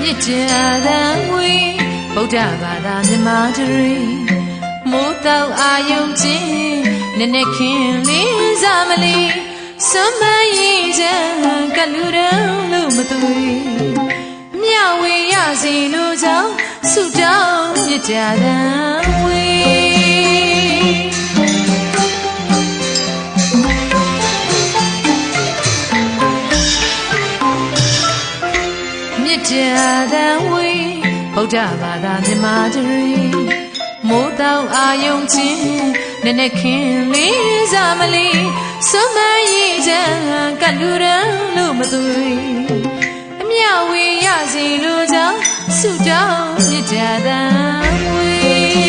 မြစ်ကြသံဝေးဗုဒ္ဓဘာသာမြမတရီမိုးတောက်အာယုံချင်းနက်နက်ခင်းလေးစားမလီစွမ်းမရင်ချမ်းကလူရန်လို့မသွေမြဝေရစီလိုကြောင့်ဆုတောင်းမြစ်ကြသံဝေး မြစ်တာတန်ဝေးဗုဒ္ဓဘာသာမြမတရီမိုးတောင်အာယုံချင်းနနခင်လေးစားမလီစွမ်းမရည်ချံကလူရန်လို့မသွေအမြဝေရစီလိုကြောင့်ဆုတောင်းမြစ်တာတန်ဝေး